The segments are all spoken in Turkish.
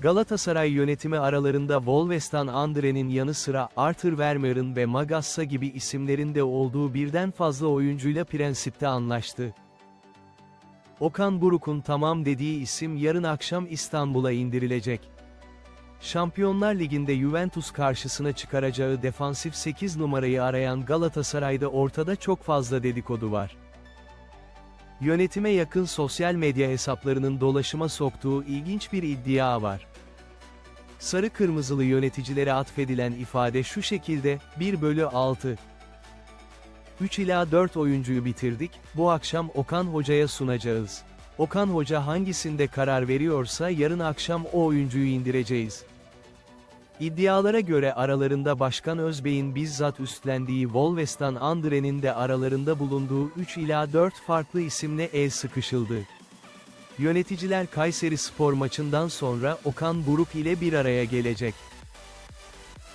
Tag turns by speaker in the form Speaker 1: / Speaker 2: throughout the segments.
Speaker 1: Galatasaray yönetimi aralarında Volvestan Andre'nin yanı sıra Arthur Vermeer'ın ve Magassa gibi isimlerin de olduğu birden fazla oyuncuyla prensipte anlaştı. Okan Buruk'un tamam dediği isim yarın akşam İstanbul'a indirilecek. Şampiyonlar Ligi'nde Juventus karşısına çıkaracağı defansif 8 numarayı arayan Galatasaray'da ortada çok fazla dedikodu var. Yönetime yakın sosyal medya hesaplarının dolaşıma soktuğu ilginç bir iddia var. Sarı kırmızılı yöneticilere atfedilen ifade şu şekilde, 1 bölü 6. 3 ila 4 oyuncuyu bitirdik, bu akşam Okan Hoca'ya sunacağız. Okan Hoca hangisinde karar veriyorsa yarın akşam o oyuncuyu indireceğiz. İddialara göre aralarında Başkan Özbey'in bizzat üstlendiği Volvestan Andre'nin de aralarında bulunduğu 3 ila 4 farklı isimle el sıkışıldı. Yöneticiler Kayseri Spor maçından sonra Okan Buruk ile bir araya gelecek.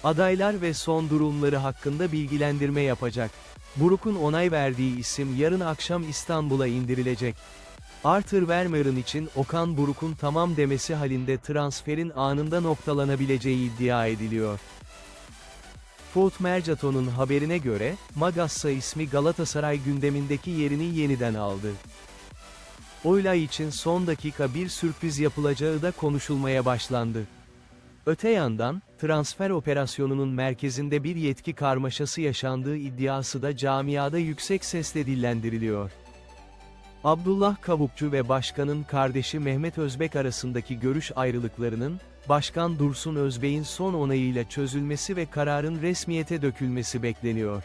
Speaker 1: Adaylar ve son durumları hakkında bilgilendirme yapacak. Buruk'un onay verdiği isim yarın akşam İstanbul'a indirilecek. Arthur Vermeer'ın için Okan Buruk'un tamam demesi halinde transferin anında noktalanabileceği iddia ediliyor. Foot Mercaton'un haberine göre, Magassa ismi Galatasaray gündemindeki yerini yeniden aldı. Oylay için son dakika bir sürpriz yapılacağı da konuşulmaya başlandı. Öte yandan, transfer operasyonunun merkezinde bir yetki karmaşası yaşandığı iddiası da camiada yüksek sesle dillendiriliyor. Abdullah Kavukçu ve başkanın kardeşi Mehmet Özbek arasındaki görüş ayrılıklarının, Başkan Dursun Özbek'in son onayıyla çözülmesi ve kararın resmiyete dökülmesi bekleniyor.